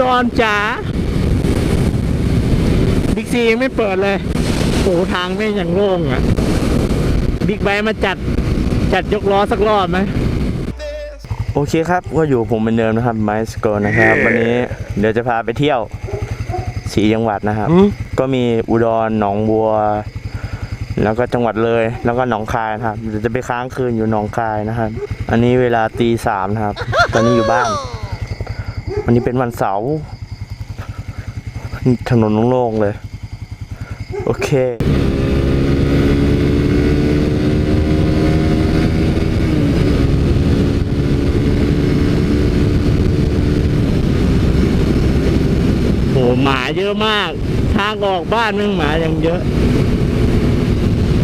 ดรจ๋าบิ๊กซียังไม่เปิดเลยโอ้ทางไม่งยังโล่งอะ บิ๊กไบค์มาจัดจัดยกล้อสักรอบไหมโอเคครับก็อยู่ผมเหมือนเดิมนะครับไมสโกนะครับ วันนี้เดี๋ยวจะพาไปเที่ยวสีจังหวัดนะครับ ก็มีอุดรหนองบัว แล้วก็จังหวัดเลย แล้วก็หนองคายนะครับเดี๋ยวจะไปค้างคืนอยู่หนองคายนะครับ อันนี้เวลาตีสามนะครับ ตอนนี้อยู่บ้าน วันนี้เป็นวันเสาร์ถนนโล่งๆเลย โอเคโหหมาเยอะมาก ทางออกบ้านนึงหมายังเยอะ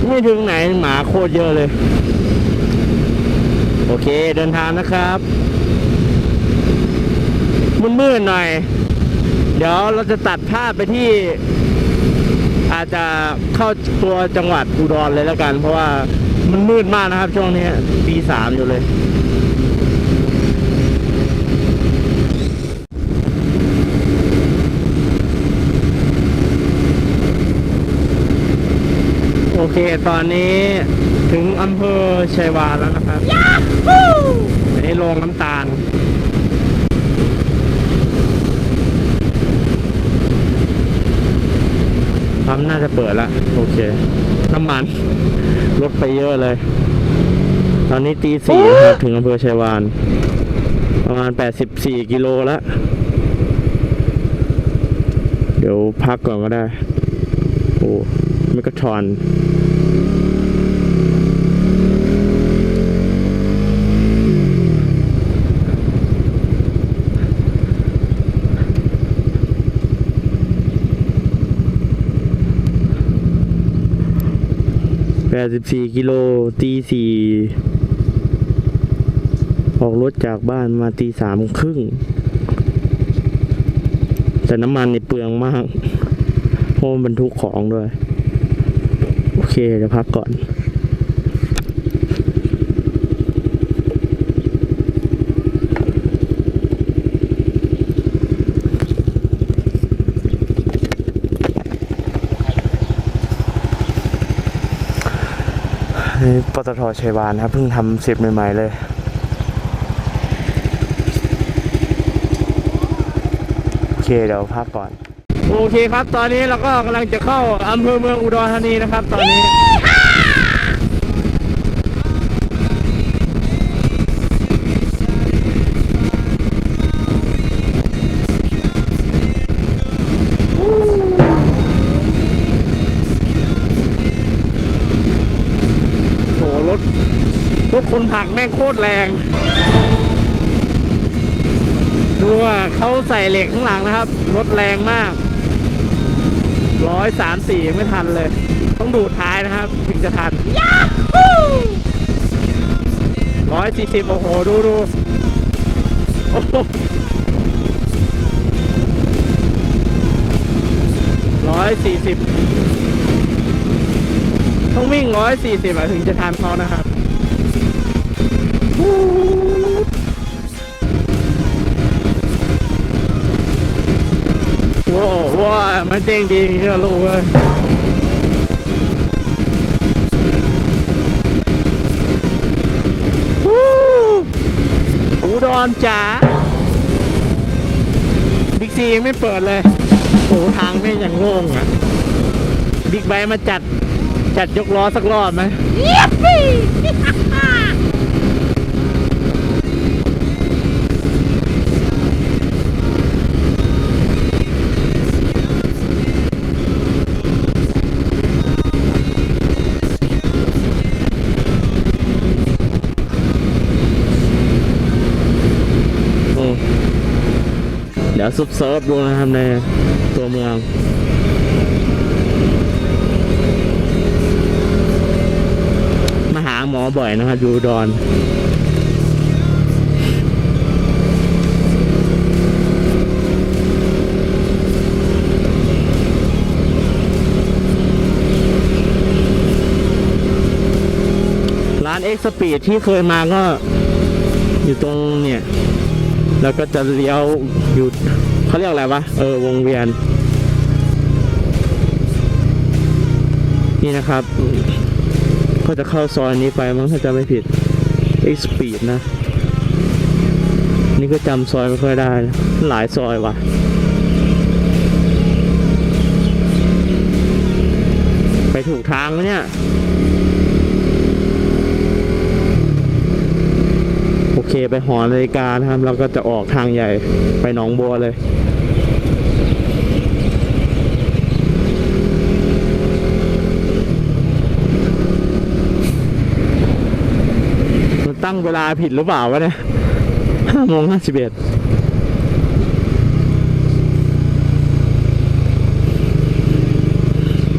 ไม่ถึงไหนหมาโคตรเยอะเลย โอเคเดินทางนะครับ มืดๆหน่อย เดี๋ยวเราจะตัดภาพไปที่อาจจะเข้าตัวจังหวัดอุดรเลยแล้วกัน เพราะว่ามันมืดมากนะครับช่วงนี้ปีสามอยู่เลย โอเคตอนนี้ถึงอำเภอชัยวานแล้วนะครับอันนี้โรงน้ำตาล ปั๊มน่าจะเปิดแล้วโอเค น้ำมัน ลดไปเยอะเลย ตอนนี้ตีสี่นะครับ ถึงอำเภอชัยวาน ประมาณ 84 กิโลแล้วเดี๋ยวพักก่อนก็ได้ โอ้ไม่ก็ทอน แปดสิบสี่กิโลตีสี่ออกรถจากบ้านมาตีสามครึ่ง แต่น้ำมันนี่เปลืองมากเพราะมันบรรทุกของด้วย โอเคเดี๋ยวพักก่อน นี่ปตทชัยวานครับเพิ่งทำเสร็จใหม่ ๆ เลย โอเคเดี๋ยวพักก่อน โอเคครับ ตอนนี้เราก็กำลังจะเข้าอำเภอเมืองอุดรธานีนะครับ ตอนนี้ คนผักแม่งโคตรแรง ดูว่าเขาใส่เหล็กข้างหลังนะครับ รถแรงมากร้อยสามสี่ไม่ทันเลย ต้องดูท้ายนะครับ ถึงจะทันร้อยสี่สิบโอ้โห ดูดูร้อยสี่สิบต้องวิ่งร้อยสี่สิบถึงจะทันเขานะครับ มันเด้งดีเชียลูกเว้ยวู้อุดรจ๋าบิ๊กซียังไม่เปิดเลยโอ้ทางไม่ยังโล่งอะ บิ๊กไบค์มาจัด จัดยกล้อสักรอบไหม นี่ เดี๋ยวซุปเซิร์ฟดูนะครับในตัวเมืองมาหาหมอบ่อยนะครับอยู่ดอนร้านเอ็กซ์สปีดที่เคยมาก็อยู่ตรงเนี่ย แล้วก็จะเลี้ยวอยู่เขาเรียกอะไรวะ เออ วงเวียน นี่นะครับ ก็จะเข้าซอยนี้ไปมั้งถ้าจะไม่ผิด X Speed นะ นี่ก็จำซอยไม่ค่อยได้ หลายซอยว่ะไปถูกทางแล้วเนี่ย โอเค ไปหอนาฬิกานะครับเราก็จะออกทางใหญ่ไปหนองบัวเลยตั้งเวลาผิดหรือเปล่าวะเนี่ยห้าโมงห้าสิบเอ็ด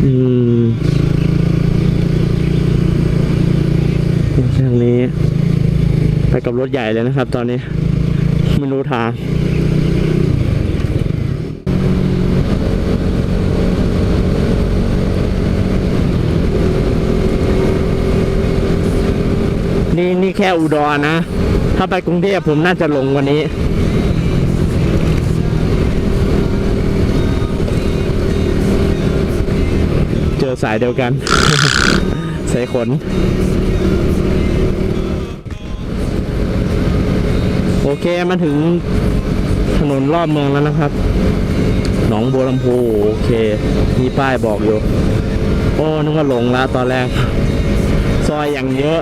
อืมทางนี้ ไป กับรถใหญ่เลยนะครับ ตอนนี้ไม่รู้ทางนี่นี่แค่อุดรนะ ถ้าไปกรุงเทพผมน่าจะลงกวันนี้ เจอสายเดียวกัน สายขน โอเคมาถึงถนนรอบเมืองแล้วนะครับ หนองบัวลำพูโอเค มีป้ายบอกอยู่ โอ้นึกว่าหลงแล้วตอนแรก ซอยอย่างเยอะ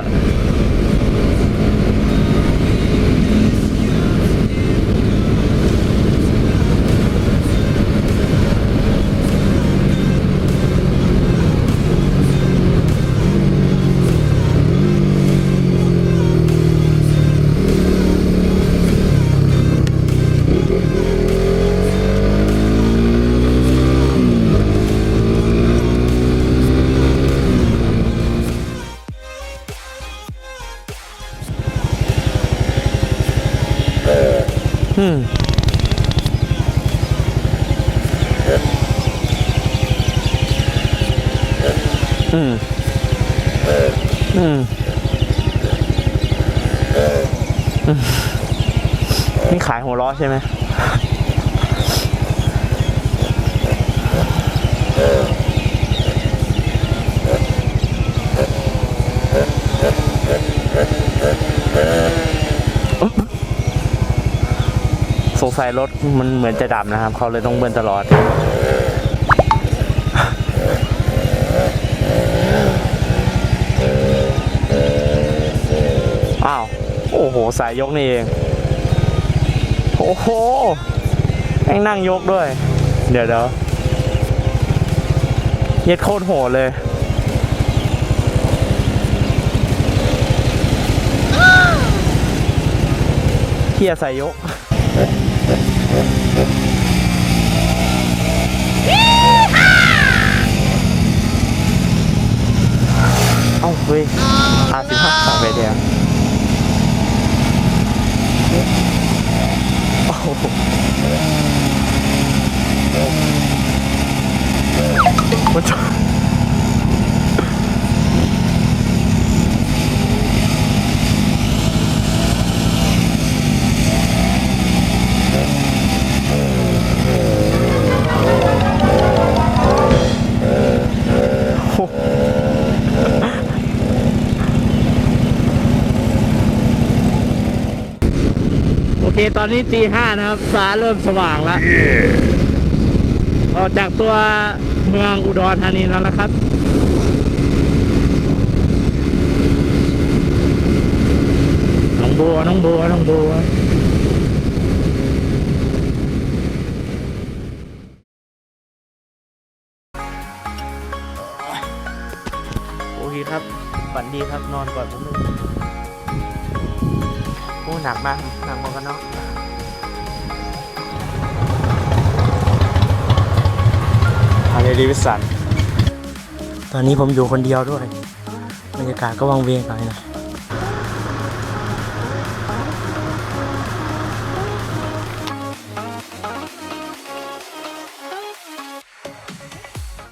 มอืมอืมนี่ขายหัวล้อใช่ไหม สงสัยรถมันเหมือนจะดับนะครับ เขาเลยต้องเบิ้ลตลอด อ้าว โอ้โห สายยกนี่เอง โอ้โหแม่งนั่งยกด้วย เดี๋ยวเดี๋ยวเย็ดโคตรโหดเลยเฮียสายยก เอ้าเฮ้ยอาสิบห้าฝั่งไฟแดงโอ้โห เคตอนนี้ตีห้านะครับฟ้าเริ่มสว่างแล้ว ออกจากตัวเมืองอุดรธานีแล้วนะครับน้องบัวน้องบัวน้องบัวโอเคครับฝันดีครับนอนก่อนผมเลยโอ้ หนักมากหนักมากันเนาะฮาร์เลดีวิสัน ตอนนี้ผมอยู่คนเดียวด้วย บรรยากาศก็วังเวงหน่อยนะ